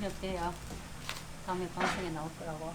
올려드려요. 다음에 방송에 나올 거라고.